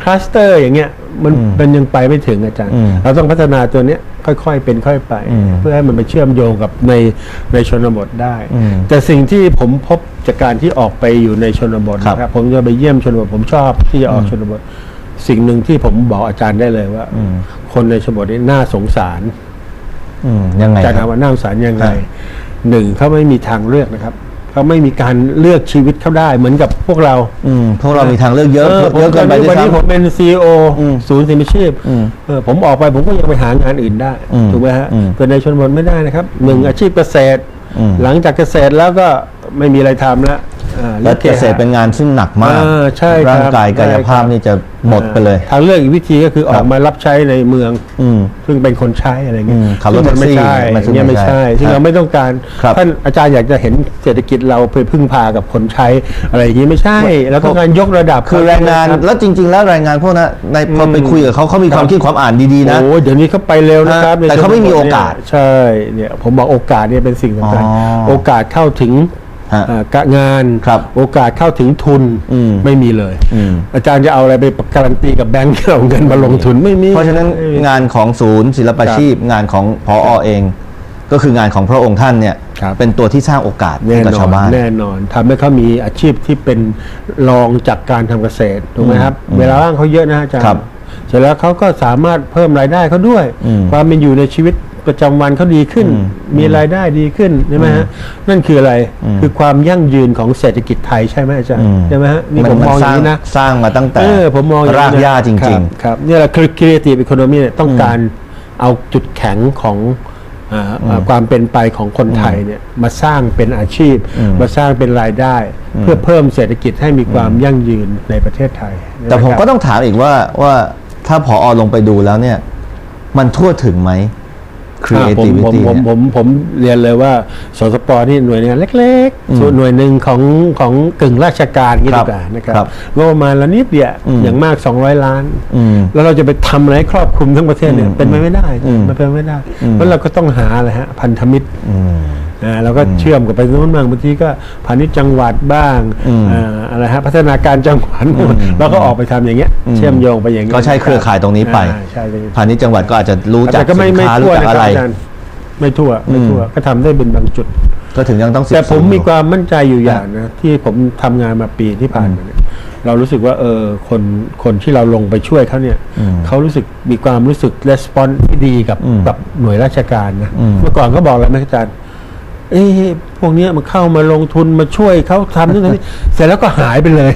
คลัสเตอร์อย่างเงี้ยมันอืมมันยังไปไม่ถึงอาจารย์อืมเราต้องพัฒนาตัวเนี้ยค่อยๆเป็นค่อยไปอืมเพื่อให้มันไปเชื่อมโยงกับในในชนบทได้อืมแต่สิ่งที่ผมพบจากการที่ออกไปอยู่ในชนบทครับนะครับผมจะไปเยี่ยมชนบทผมชอบที่จะออกชนบท สิ่งหนึ่งที่ผมบอกอาจารย์ได้เลยว่าอืมคนในชนบทนี่น่าสงสารอืมยังไงอาจารย์คถารับมว่าน่าสงสารยังไงครับหนึ่งเขาไม่มีทางเลือกนะครับ เขาไม่มีการเลือกชีวิตเขาได้เหมือนกับพวกเรา อืมพวกเรามีทางเลือกเยอะผมเยอะเกินไปวัด้วยนี้ผมซ้ำ เป็นซีออืมศูนย์สินชีพอืมเออผมออกไปผมก็ยังไปหางานอื่นได้ อืมถูกไหมฮะอืมแต่ในชนบทไม่ได้นะครับหนึ่งอาชีพเกษตร อืมหลังจากเกษตรแล้วก็ไม่มีอะไรทำแล้วอ่า และเกษตรเป็นงานซึ่งหนักมากอ่าใช่ครับร่างกายกายภาพใช่ครับนี่จะหมดไปเลย ทางเลือกอีกวิธีก็คือออกมารับใช้ในเมืองอืมซึ่งเป็นคนใช้อะไรเงี้ยอืมขับรถซึ่งมันไม่ใช่แท็กซี่มันซึ่งเนี่ยไม่ไม่ใช่ใช่ที่ครับเราไม่ต้องการครับท่านอาจารย์อยากจะเห็นเศรษฐกิจเราไปพึ่งพากับคนใช้อะไรอย่างนี้ไม่ใช่เราต้องการยกระดับคือแรงงานครับแล้วจริง ๆ แล้วแรงงานพวกนั้นในพอไปคุยกับเขาเขามีความคิดความอ่านดีๆนะโอ้เดี๋ยวนี้เขาไปเร็วนะครับแต่เขาไม่มีโอกาสใช่เนี่ยผมบอกโอกาสเนี่ยเป็นสิ่งสำคัญอ๋อโอกาสเข้าถึงฮะเอ่อ การงานครับโอกาสเข้าถึงทุนอืมไม่มีเลยอืมอาจารย์จะเอาอะไรไปการันตีกับแบงก์เอาเงินมาลงทุนไม่มีเพราะฉะนั้นไม่มีงานของศูนย์ศิลปาชีพ งานของพอเอง ก็คืองานของพระองค์ท่านเนี่ยครับเป็นตัวที่สร้างโอกาสแน่ให้กับนอชาวนบ้านแน่นอนทำให้เขามีอาชีพที่เป็นรองจากการทำเกษตรถูกไหมครับอืมเวลาว่างเขาเยอะนะอาจารย์ครับเสร็จแล้วเขาก็สามารถเพิ่มรายได้เขาด้วยอืมความเป็นอยู่ในชีวิต ประจำวันเขาดีขึ้นอืมมีรายได้ดีขึ้นใช่ไหมฮะนั่นคืออะไรอืมคือความยั่งยืนของเศรษฐกิจไทยใช่ไหมอาจารย์อืมใช่ไหมฮะนี่ผมนมองอสย่าร้างงนี้นะสร้างมาตั้งแต่เออผมมองอย่รากนี้นะหญ้าจคริบงครับเนี่ยแหละ creative economy เนี่ยต้องการเอาจุดแข็งของอ่าอ่าความเป็นไปของคนไทยเนี่ยมาสร้างเป็นอาชีพอืมมาสร้างเป็นรายได้ เพื่อเพิ่มเศรษฐกิจให้มีความยั่งยืนในประเทศไทยๆแต่ผมก็นะครับต้องถามอีกว่าว่าถ้าพอลงไปดูแล้วเนี่ย มันทั่วถึงไหมอ่า ผมผม creativity ผมเนี่ยผมผมเรียนเลยว่าสสปนี่หน่วยงานเล็กอืมๆส่วนหน่วยหนึ่งของของกึ่งราชการนี่ครัดีบกว่านะครับครับงบประมาณละนิดเดียวอืมอย่างมาก 200 ล้านอืมแล้วเราจะไปทำอะไรให้ครอบคลุมทั้งประเทศเนี่ยอืมเป็นไปไม่ได้อืมมันเป็นไปไม่ได้อืมเพราะเราก็ต้องหาอะไรฮะพันธมิตร อืมอ่าเราก็เชื่อมกับไปโน้นบ้างบางทีก็พาณิชย์จังหวัดบ้างอืมอ่าอะไรฮะพัฒนาการจังหวัดเราก็ออกไปทำอย่างเงี้ยอืมเชื่อมโยงไปอย่างเงี้ยก็ใช้เครือข่ายตรงนี้ไปอ่าใช่ใช่พาณิชย์จังหวัดก็อาจจะรู้จักแต่ก็ไม่สินไม่ค้าทั่รู้วจักนะคอะรับไรอาจารย์ไม่ทั่วไม่ทั่วก็ทำได้เป็นบางจุด ก็ถึงยังต้องศึกแต่ผมษามีความมั่นใจอยู่อย่างนะที่ผมทำงานมาปีที่ผ่านมาเนี่ยเรารู้สึกว่าเออคนคนที่เราลงไปช่วยเขาเนี่ยอืมเขารู้สึกมีความรู้สึกレスปอนที่ดีกับอืมกับหน่วยราชการนะอืมเมื่อก่อนเขาบอกอะไรไหมอาจารย์ เอ้พวกเนี้ยมันเข้ามาลงทุนมาช่วยเขาทำนู่นทำนี่เสร็จแล้วก็หายไปเลย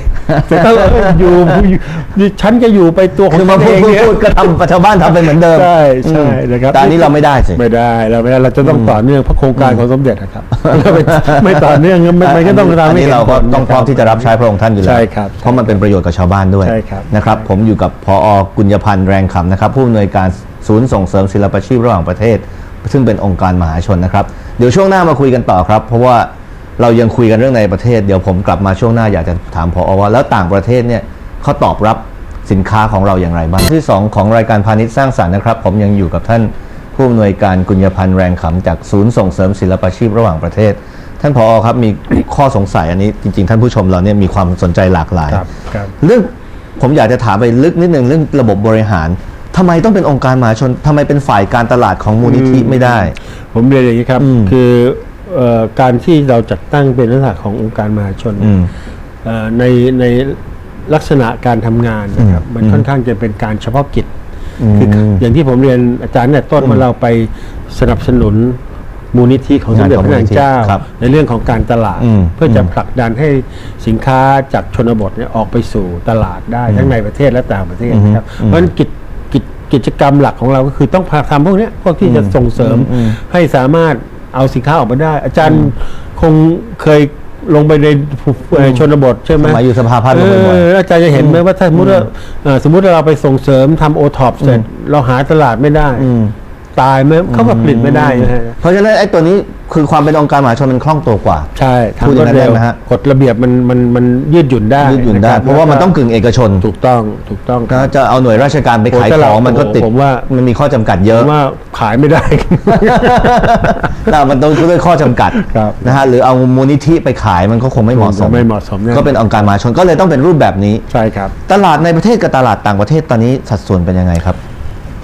เสร็จแล้วเอออยู่อยู่อยู่ฉันจะอยู่ไปตัวของคือมาฉันพูดเองพูดเนี่ยพูดก็ทำชาวบ้านทำไปเหมือนเดิมใช่ใช่อืมนะครับแต่อันนี้เราไม่ได้สิไม่ได้เราไม่ได้เราจะต้องต่อเนื่องเพราะโครงการของสมเด็จนะครับถ้าไม่ไม่ต่อเนื่องมันมันก็ต้องทำอันให้นี้ห็เราก็ผลต้องพร้อมที่จะรับใช้พระองค์ท่านอยู่แล้วใช่ครับเพราะมันเป็นประโยชน์กับชาวบ้านด้วยใช่ครับนะครับ ผมอยู่กับพอกุญญพันธ์แรงคำนะครับ ผู้อำนวยการศูนย์ส่งเสริมศิลปาชีพระหว่างประเทศ ซึ่งเป็นองค์การมหาชนนะครับ เดี๋ยวช่วงหน้ามาคุยกันต่อครับ เพราะว่าเรายังคุยกันเรื่องในประเทศ เดี๋ยวผมกลับมาช่วงหน้าอยากจะถามพอว่า แล้วต่างประเทศเนี่ยเขาตอบรับสินค้าของเราอย่างไรบ้างที่สองของรายการพาณิชย์สร้างสรรค์นะครับ ผมยังอยู่กับท่านผู้อำนวยการกุญญพันธ์แรงขำจากศูนย์ส่งเสริมศิลปาชีพระหว่างประเทศ ท่านผอครับมีข้อสงสัยอันนี้จริง ๆ ท่านผู้ชมเราเนี่ยมีความสนใจหลากหลายครับครับเรื่องผมอยากจะถามไปลึกนิดนึงเรื่องระบบบริหาร ทำไมต้องเป็นองค์การมหาชนทำไมเป็นฝ่ายการตลาดของมูลนิธิไม่ได้ ผมเรียนอย่างนี้ครับ อืม คือเอ่อการที่เราจัดตั้งเป็นลักษณะขององค์การมหาชนอืม เอ่อในในลักษณะการทำงานนะครับอืมมันค่อนข้างจะเป็นการเฉพาะกิจอืมคืออย่างที่ผมเรียนอาจารย์เนี่ยต้นว่าเราไปสนับสนุนมูลนิธิของสมเด็จพระนางเจ้า ครับในเรื่องของการตลาด อืมเพื่อจะอืมผลักดันให้สินค้าจากชนบทเนี่ยออกไปสู่ตลาดได้ทั้งในประเทศและต่างประเทศนะครับอืม เพราะฉะนั้นกิจ กิจกิจกรรมหลักของเราก็คือต้องพาทำพวกเนี้ยพวกที่จะส่งเสริมอืมให้สามารถเอาสินค้าออกมาได้ อาจารย์คงเคยลงไปในเอ่อชนบทใช่ไหมสมัยอยู่สภาพัฒน์ลงไปบ่อยเอออาจารย์จะเห็นไหมว่าถ้าสมมติว่าเอ่อสมมติว่าเราไปส่งเสริมทำโอท็อปเสร็จ เราหาตลาดไม่ได้อืมตายไหมเขาก็ผลิตไม่ได้นะฮะเพราะฉะนั้นไอ้ตัวนี้ คือความเป็นองค์การมหาชนมันคล่องตัวกว่า ใช่พูดอย่างนั้นทำรวได้ไหมฮะ กฎระเบียบมันมันมันยืดหยุ่นได้ยืดหยุ่นได้ คบเพราะว่ามันต้องกึ่งเอกชนถูกต้องถูกต้องก็จะเอาหน่วยราชการไปขายโอ้ถ้าขเราองมันก็ติดผมว่ามั นมีข้อจำกัดเยผอะ มว่าขายไม่ได้น่ามันต้องด้วยข้อจำกัดครับนะฮะหรือเอามูลนิธิไปขายมันก็คงไม่เหมาะสมไม่เหมาะสมแน่ ก็เป็นองค์การมหาชนก็เลยต้องเป็นรูปแบบนี้ ใช่ครับ ตลาดในประเทศกับตลาดต่างประเทศตอนนี้สัดส่วนเป็นยังไงครับ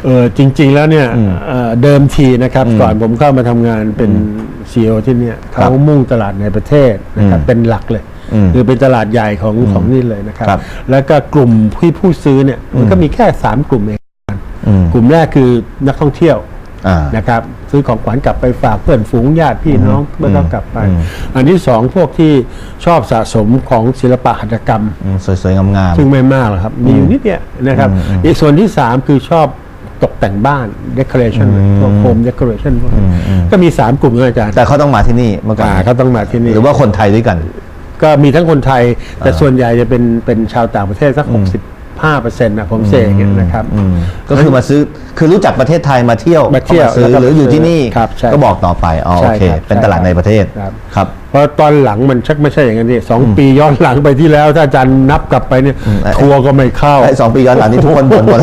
เออจริง ๆ แล้วเนี่ยอืมเอ่อเดิมทีนะครับอืมก่อนผมเข้ามาทำงานเป็นซีอที่เนี่ยครับเขามุ่งตลาดในประเทศนะครับอืมเป็นหลักเลยอืมคือเป็นตลาดใหญ่ของของนี่เลยนะครับ ครับแล้วก็กลุ่มที่ผู้ซื้อเนี่ยมันก็มีแค่สามกลุ่มเองอืม กลุ่มแรกคือนักท่องเที่ยว อ่า นะครับซื้อของขวัญกลับไปฝากเพื่อนฝูงญาติพี่น้องเมื่อเขากลับไปอืมอันที่สองพวกที่ชอบสะสมของศิลปะหัตถกรรม อืมสวยๆงามซึ่งไม่มากหรอกครับ มีอยู่นิดเดียวนะครับอืมอืมอีกส่วนที่สามคือชอบ ตกแต่งบ้าน decoration อืมพวกโฮม decoration พวกนั้นอืมอืมก็มีสามกลุ่มนะอาจารย์ๆแต่เขาต้องมาที่นี่เมื่อก่อนอ่าเขาต้องมาที่นี่หรือว่าคนไทยด้วยกัน ก็มีทั้งคนไทย แต่อ่าส่วนใหญ่จะเป็นเป็นชาวต่างประเทศสักหกสิบห้าเปอร์เซ็นต์นะผมเสกเนี่ยนะครับอืมก็คือมาซื้อคือรู้จักประเทศไทยมาเที่ยวมาเที่ยวก็ซื้อแล้วก็หรืออยู่ที่นี่ครับใช่ก็บอกต่อไปอ๋อใช่โอเคครับเป็นตลาดใช่ในประเทศครับครับเพราะตอนหลังมันชักไม่ใช่อย่างนั้นดิสองปีย้อนหลังไปที่แล้ว ถ้าอาจารย์นับกลับไปเนี่ยอืมทัวร์ก็ไม่เข้าไอ้สองปีย้อนหลังนี่ทุกคนบ่นหมด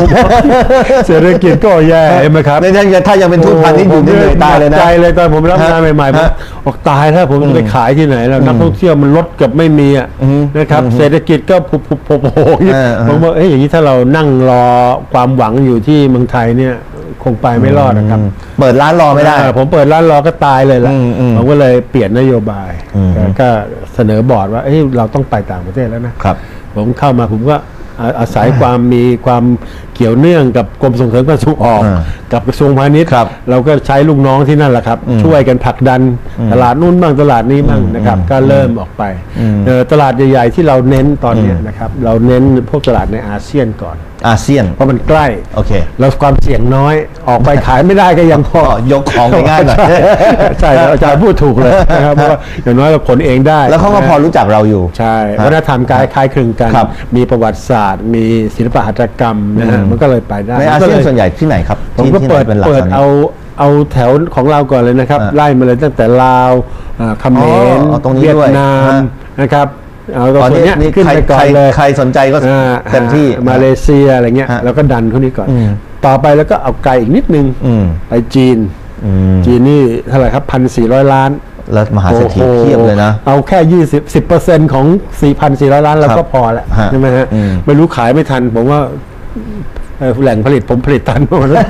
เศรษฐกิจก็แย่เห็นไหมครับในท่านถ้ายังเป็นทูตพาณิชย์อยู่นี่เหนื่อยตายเลยนะใจเลยตอนผมรับงานฮะใหม่ๆผมฮะบอกตายแล้วผมจะไปขายที่ไหนแล้วนักท่องเที่ยวมันลดเกือบไม่มีอะอืมนะครับเศรษฐกิจก็ผุบผุบโผล่โผล่เออเออผมว่าเอ้ยอย่างนี้ถ้าเรานั่งรอความหวังอยู่ที่เมืองไทยเนี่ย คงไปไม่รอดนะครับ เปิดร้านรอไม่ได้เออผมเปิดร้านรอก็ตายเลยละอืมอืมผมก็เลยเปลี่ยนนโยบายอืมแล้วก็เสนอบอร์ดว่าเอ้ยเราต้องไปต่างประเทศแล้วนะครับ ผมเข้ามาผมก็อาอาศัยความมีความเกี่ยวเนื่องกับกรมส่งเสริมการส่งออกอ่ากับกระทรวงพาณิชย์ครับเราก็ใช้ลูกน้องที่นั่นแหละครับอืมช่วยกันผลักดันตลาดนู้นบ้างตลาดนี้บ้างนะครับ ก็เริ่มออกไปอืมเอ่อตลาดใหญ่ ๆ ที่เราเน้นตอนเนี้ยอืมนะครับ เราเน้นพวกตลาดในอาเซียนก่อน อาเซียน เพราะมันใกล้โอเค แล้วความเสี่ยงน้อยออกไปขายไม่ได้ก็ยังพอก็ยกของไปง่ายหน่อยใช่ใช่ครับอาจารย์พูดถูกเลยนะครับเพราะว่าอย่างน้อยเราขนเองได้ แล้วเขาก็พอรู้จักเราอยู่ ใช่วัฒนธรรมกายคล้ายคลึงกันครับมีประวัติศาสตร์ มีศิลปะหัตถกรรมนะฮะอืมมันก็เลยไปได้ในอาเซียนส่วนใหญ่ที่ไหนครับผมที่ก็ที่ไหนเปิดเป็นหลักเปิดตอนนี้เอาเอาแถวของเราก่อนเลยนะครับอ่าไล่มาเลยตั้งแต่ลาวอ่าเขมรอ๋อเอาตรงนี้เวียด้ดวยนามฮะนะครับ เอาตัวตอนส่วนนี้เนี้ยนี่ขึ้นใครไปก่ใคอรนเลยใครสนใจก็อ่าเต็มที่มาเลเซียอะไรเงี้ยฮะแล้วก็ดันเขานี้ก่อนอืมต่อไปแล้วก็เอาไกลอีกนิดนึงอืมไปจีนอืมจีนนี่เท่าไหร่ครับพันสี่ร้อยล้านแล้วมหาเศรษฐีโอ้โหเทียบเลยนะ เอาแค่ยี่สิบสิบเปอร์เซ็นของสี่พันสี่ร้อยล้านเราครัก็บพอแล้วฮะใช่ไหมฮะอืมไม่รู้ขายไม่ทัน ผมว่าเอ่อ แหล่งผลิตผมผลิตทันหมดแล้ว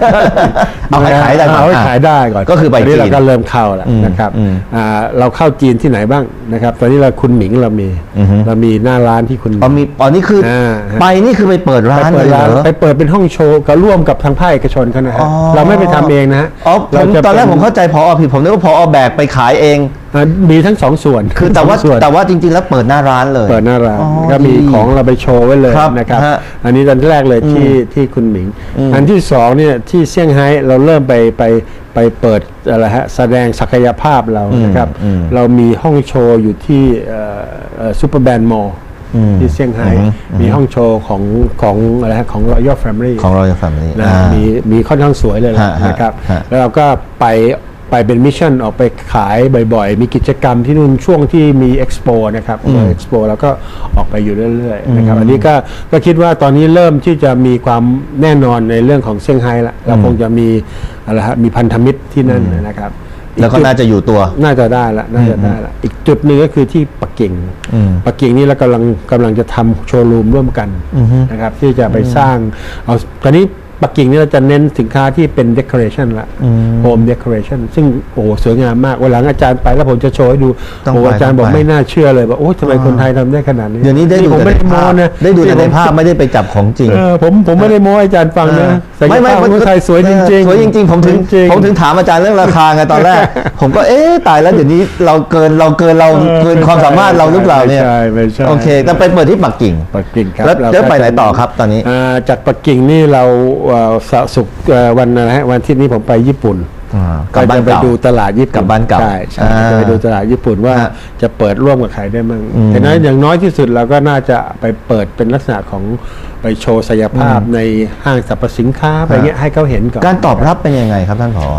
เอาให้ขายได้ก่อนเอาให้ขายได้ก่อนก็คือไปตนนี้จีนเราก็เริ่มเข้าแล้วอืมนะครับอืมอ่าเราเข้าจีนที่ไหนบ้างนะครับ ตอนนี้เราคุณหมิงเรามีอือฮึเรามีหน้าร้านที่คุณอ๋อมีอ๋อนี่คืออาฮะไปนี่คือไปเปิดร้าไปนเปิเลดยร้านเหรอไปเปิดเป็นห้องโชว์ก็ร่วมกับทางภาคเอกชนเขานะฮะอ๋อเราไม่ไปทำเองนะฮะอ๋อผเรามจะตอนแรกเป็ผมเข้าใจพอผิดผมนึกว่าพอแบกไปขายเองอ่า มีทั้งสองส่วนคือแต่ว่าสงส่น แต่ว่าจริง ๆ แล้วเปิดหน้าร้านเลย เปิดหน้าร้านอ๋อก็มีดีของเราไปโชว์ไว้เลยครับนะครับ ฮะอันนี้อันแรกเลยที่ที่คุณหมิงอันที่สองเนี่ยที่เซี่ยงไฮ้เราเริ่มไปไปไปเปิดอะไรฮะแสดงศักยภาพเราอืมนะครับอืมเรามีห้องโชว์อยู่ที่ซูเปอร์แบนด์มอลอืมที่เซี่ยงไฮ้อืม มีห้องโชว์ของของอะไรฮะของ Royal Family ของเราจะฝั่งนี้นะอ่า มีมีค่อนข้างสวยเลยล่ะฮะฮะนะครับ ฮะแล้วเราก็ไป ไปเป็นมิชชั่นออกไปขายบ่อยๆ มีกิจกรรมที่นู่นช่วงที่มีเอ็กซ์โปนะครับเอ็กซ์โปแล้วก็ออกไปอยู่เรื่อยๆนะครับอันนี้ก็ก็คิดว่าตอนนี้เริ่มที่จะมีความแน่นอนในเรื่องของเซี่ยงไฮ้ละเราคงจะมีอะไรฮะมีพันธมิตรที่นั่นนะครับแล้วก็อีจุดน่าจะอยู่ตัว น่าจะได้ละ น่าจะได้ละ อีกจุดหนึ่งก็คือที่ปักกิ่งอืมปักกิ่งนี่เรากำลังกำลังจะทำโชว์รูมร่วมกันนะครับ ที่จะไปสร้าง เอาตอนนี้ ปักกิ่งนี่เราจะเน้นสินค้าที่เป็น decoration ละ home decoration ซึ่งโอ้โหสวยงามมากวันหลังอาจารย์ไปแล้วผมจะโชว์ให้ดูต้องโอ้ไปอาจารย์บอกต้องไปไม่น่าเชื่อเลยว่าโอ้ทำไมคนไทยทำได้ขนาดนี้เดี๋ยวนี้ได้ดูผมแต่ไม่ในได้โม้ภาพนะได้ดูแต่ในภาพไม่ได้ไปจับของจริงเออผมผมไม่ได้โม้ให้อาจารย์ฟังนะศักยภาพของคนไทยสวยจริงๆสวยจริง ๆ ผมถึงจริงๆผมถึงถามอาจารย์เรื่องราคาไงตอนแรก ผมก็เอ๊ะตายแล้วเดี๋ยวนี้เราเกินเราเกินเราเกินความสามารถเราหรือเปล่าเนี่ยไม่ใช่ไม่ใช่โอเคแต่ไปเปิดที่ปักกิ่งปักกิ่งครับแล้วเราแล้วก็ไปไหนจะต่อครับตอนนี้อ่าจากปักกิ่งนี่เราเอ่อสะสุกร์เอ่อวันอะไรฮะวันที่นี้ผมไปญี่ปุ่นอ่าก็กลับบ้านจะไปเก่าดูตลาดญี่ปุ่นกลับบ้านเก่าใช่ใช่อ่าจะไปดูตลาดญี่ปุ่นว่าฮะจะเปิดร่วมกับใครได้มั่งอืมแต่นั้นอย่างน้อยที่สุดเราก็น่าจะไปเปิดเป็นลักษณะของไปโชว์ศักยภาพในห้างสรรพสินค้าไปเงี้ยให้เขาเห็นก่อนการตอบรับเป็นยังไงครับท่านผอ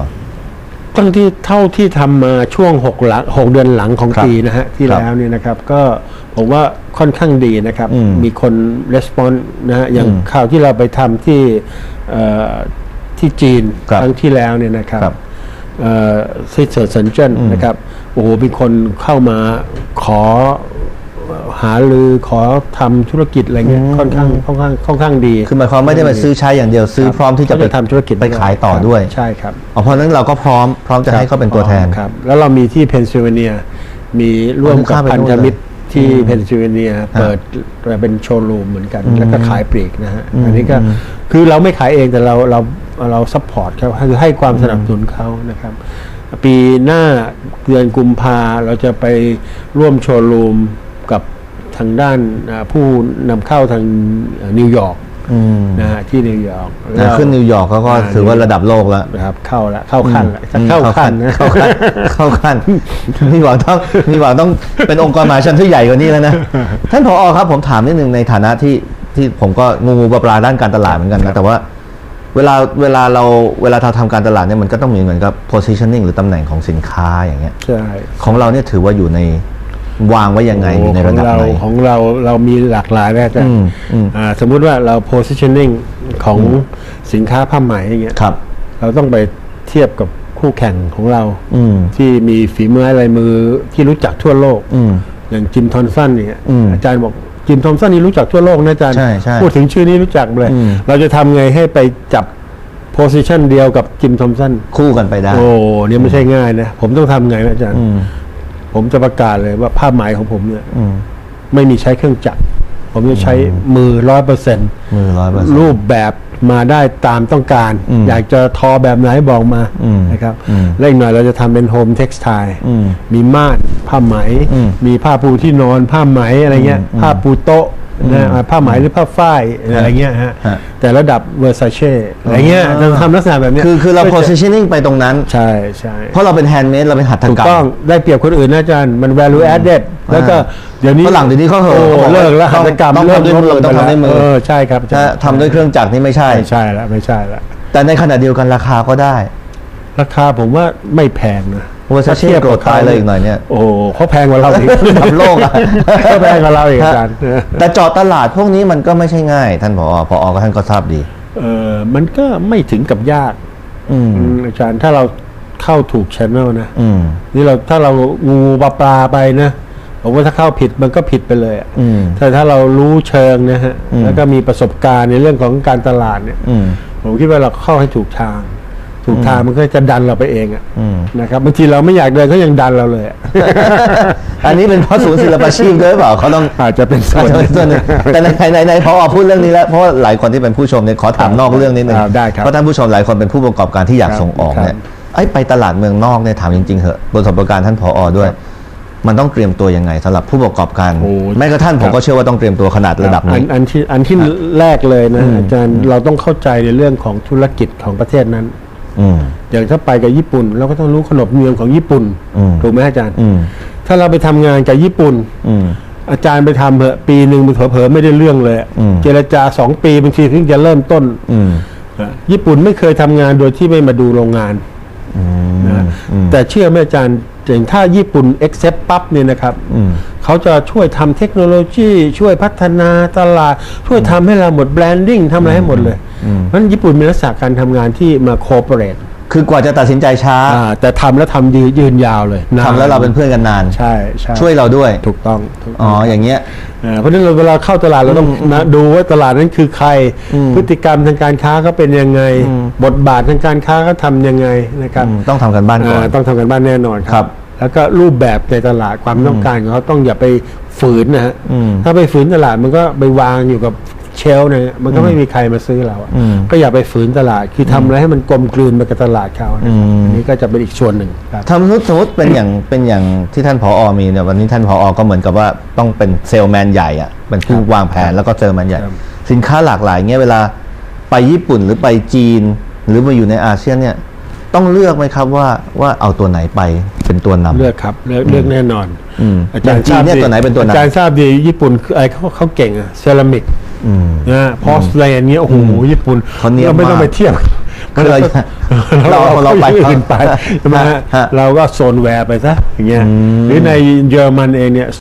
ตั้งที่เท่าที่ทำมาช่วงหกหลังหกเดือนหลังของครับปีนะฮะที่ครับแล้วเนี่ยนะครับ ก็ผมว่าค่อนข้างดีนะครับอืมมีคนรีสปอนนะฮะอย่างอืมข่าวที่เราไปทำที่เอ่อที่จีนครับครั้งที่แล้วเนี่ยนะครับครับเอ่อที่เซิร์ชเจนนะครับโอ้โหมีคนเข้ามาขอ หาลือขอทำธุรกิจอะไรเงี้ยค่อนข้างค่อนข้างค่อนข้างดี คือหมายความไม่ได้มาซื้อใช้อย่างเดียวซื้อพร้อมที่จะไปเขาทำธุรกิจไปขายต่อด้วยใช่ครับอ๋อเพราะฉะนั้นเราก็พร้อมพร้อมจะให้เขาเป็นตัวแทนครับ แล้วเรามีที่เพนซิลเวเนีย มีร่วมกับข้ามไปพันนู่นธเลยมิตรที่เพนซิลเวเนียเปิดเป็นโชว์รูมเหมือนกัน แล้วก็ขายปลีกนะฮะอันนี้ก็คือเราไม่ขายเองแต่เราเราเราซัพพอร์ตเขาคือให้ความสนับสนุนเขานะครับปีหน้าเดือนกุมภาเราจะไปร่วมโชว์รูม กับทางด้านอ่าผู้นำเข้าทางนิวยอร์กอืมนะฮะที่นิวยอร์กนะขึ้นนิวยอร์กเขาก็อ่าถือว่าระดับโลกแล้วนะครับ เข้าละเข้าขั้นละอืมเข้าขั้นนะเข้าขั้นเข้าขั้นมีหวังต้องมีหวังต้องเป็นองค์กรมหาชนที่ใหญ่กว่านี้แล้วนะท่านผอครับผมถามนิดนึงในฐานะที่ที่ผมก็งูงูปลาปลาด้านการตลาดเหมือนกันนะแต่ว่า เวลาเวลาเราเวลาเราทำการตลาดเนี่ยมันก็ต้องมีเหมือนกับ positioning หรือตำแหน่งของสินค้าอย่างเงี้ยใช่ของเราเนี่ยถือว่าอยู่ใน วางไว้ยังไงอยู่ในระดับของไหนเราของเราเรามีหลากหลายนะจ๊ะอืมอืมอ่าสมมุติว่าเรา positioning ของสินค้าผ้าไหมอย่างเงี้ยครับ เราต้องไปเทียบกับคู่แข่งของเราอืมที่มีฝีมือลายมือที่รู้จักทั่วโลกอืมอย่างจิมทอนสันเนี่ยอืมอาจารย์บอกจิมทอมสันนี่รู้จักทั่วโลกนะอาจารย์ใช่ใช่พูดถึงชื่อนี้รู้จักเลยอืมเราจะทำไงให้ไปจับ position เดียวกับจิมทอมสันคู่กันไปได้ โอ้เนี่ยไม่ใช่ง่ายนะ ผมต้องทำไงนะอาจารย์อืม ผมจะประกาศเลยว่าผ้าไหมของผมเนี่ยอืมไม่มีใช้เครื่องจักร ผมจะใช้มือร้อยเปอร์เซ็นต์มือร้อยเปอร์เซ็นต์รูปแบบมาได้ตามต้องการอืมอยากจะทอแบบไหนบอกมาอืมนะครับอืมแล้วอีกหน่อยเราจะทำเป็นโฮมเท็กซ์ไทอืมมีม่านผ้าไหมอืมมีผ้าปูที่นอนผ้าไหมอะไรเงี้ยอืมผ้าปูโต๊ะ นะอ่าผ้าไหมหรือผ้าฝ้ายอะไรเงี้ยฮะฮะแต่ระดับเวอร์ซาเช่อะไรเงี้ยอ๋อจะทำลักษณะแบบเนี้ยคือคือเราพื่จะ positioning ไปตรงนั้น ใช่ใช่เพราะเราเป็นแฮนด์เมดเราเป็นหัตถถูกกรรต้องมได้เปรียบคนอื่นนะอาจารย์มัน value added แล้วก็เดี๋ยวนี้ฝรั่งเดี๋ยวนี้เขาเหอะโอ้เขาบอกว่าเลิกแล้วต้หัองตถกรรมต้องเลิกทำด้วยมือลดต้องทำด้วยมือเออใช่ครับอาจาถ้ารย์ทำด้วยเครื่องจักรนี่ไม่ใช่ไม่ใช่ละไม่ใช่ละแต่ในขณะเดียวกันราคาก็ได้ ราคาผมว่าไม่แพงนะ โอ้ซาเช่โกรธตายเลยอีกหน่อยเนี่ยโอ้โหเขาแพงกว่าเราอีกระดับโลกอะเขาแพงกว่าเราอีกอาจารย์แต่เจาะตลาดพวกนี้มันก็ไม่ใช่ง่าย ท่านผอผอก็ท่านก็ทราบดี เออมันก็ไม่ถึงกับยากอืมอืมอาจารย์ถ้าเราเข้าถูกช anel นะอืมนี่เราถ้าเรางูปลาปลาไปนะผมว่าถ้าเข้าผิดมันก็ผิดไปเลยอะอืมแต่ถ้าเรารู้เชิงนะฮะอืมแล้วก็มีประสบการณ์ในเรื่องของการตลาดเนี่ยอืมผมคิดว่าเราเข้าให้ถูกทาง ถูกทางมันก็จะดันเราไปเองอะอืมนะครับบางทีเราไม่อยากเดินเขายังดันเราเลยอะ อันนี้เป็นเพราะศูนย์ศิลปาชีพด้วยหรือเปล่าเขาต้องอาจจะเป็นส่อาวจนจะเป็นส่วนหนึ่งแต่ในในในพอพูดเรื่องนี้แล้วเพราะว่าหลายคนที่เป็นผู้ชมเนี่ยขอถามนอกเรื่องนิดนึงอ่าได้ครับเพราะท่านผู้ชมหลายคนเป็นผู้ประกอบการที่อยากครับส่งออกเนี่ยครับ ไอ้ไปตลาดเมืองนอกเนี่ยถามจริงๆเหอะประสบการณ์ท่านผอด้วย มันต้องเตรียมตัวยังไงสำหรับผู้ประกอบการโอ้ แม้กระทั่งผมก็เชื่อว่าต้องเตรียมตัวขนาดระดับอันี้ นอันที่อันที่แรกเลยนะอาจารย์เราต้องเข้าใจในเรื่องของธุรกิจของประเทศนั้น อืมอย่างถ้าไปกับญี่ปุ่น เราก็ต้องรู้ขนบธรรมเนียมของญี่ปุ่นอืมถูกไหมอาจารย์อืมถ้าเราไปทำงานกับญี่ปุ่นอืมอาจารย์ไปทำเหอะปีหนึ่งมันเผลอๆไม่ได้เรื่องเลยอะอืมเจรจาสองปีบางทีถึงจะเริ่มต้นอืมอะญี่ปุ่นไม่เคยทำงานโดยที่ไม่มาดูโรงงานอืมนะอืมแต่เชื่อไหมอาจารย์อย่างถ้าญี่ปุ่น accept ปั๊บเนี่ยนะครับอืม เขาจะช่วยทำเทคโนโลยี ช่วยพัฒนาตลาด ช่วยทำให้เราหมดแบรนดิ้งทำอะไรให้หมดเลยอืมเพราะฉะนั้นญี่ปุ่นมีลักษณะการทำงานที่มาโคเปเรตคือกว่าจะตัดสินใจช้า แต่ทำแล้วทำยืนยืนยาวเลยนนทำแล้วเราเป็นเพื่อนกันนาน ใช่ใช่ช่วยเราด้วยถูกต้องถูกต้อ๋ออย่างเงี้ยเอ่อเพราะฉะนั้นเราเวลาเข้าตลาดเราต้องนะดูว่าตลาดนั้นคือใครอืมพฤติกรรมทางการค้าเขาเป็นยังไงอืมบทบาททางการค้าเขาทำยังไงนะครับอืมต้องทำกันบ้านก่อนอ่าต้องทำกันบ้านแน่นอนครับ แล้วก็รูปแบบในตลาดความต้องการของเขาต้องอย่าไปฝืนนะฮะอืมถ้าไปฝืนตลาดมันก็ไปวางอยู่กับเชลฟ์เนี่ยมันก็ไม่มีใครมาซื้อเราอะอืมก็อย่าไปฝืนตลาดคือทำอะไรให้มันกลมกลืนไปกับตลาดเขานะอืมอันนี้ก็จะเป็นอีกส่วนหนึ่งครับทำสมมติสมมติเป็นอย่างเป็นอย่างที่ท่านผออมีเนี่ยวันนี้ท่านผออก็เหมือนกับว่าต้องเป็นเซลแมนใหญ่อะเป็นผู้ครับวางแผนแล้วก็เซลแมนใหญ่ครับสินค้าหลากหลายเงี้ยเวลาไปญี่ปุ่นหรือไปจีน หรือมาอยู่ในอาเซียนเนี่ยต้องเลือกไหมครับว่าว่าเอาตัวไหนไป เป็นตัวนำเลือกครับเลือกเลือกแน่นอน อืมอาจารย์อย่างจีนเนี่ยทราบดีตัวไหนเป็นตัวนำ อาจารย์ทราบดีญี่ปุ่นคืออะไรเขาเขาเก่งอะเซรามิกอืม นะพอสแลนเนี้ยโอ้โหญี่ปุ่นเขาเนียบไม่ต้องมากไปเทียบคือเราเราเราเอาเราเราไปไปอื่นไปใช่ไหมฮะฮะเราก็โซนแวร์ไปซะอย่างเงี้ยหรือในเยอรมันเองเนี่ย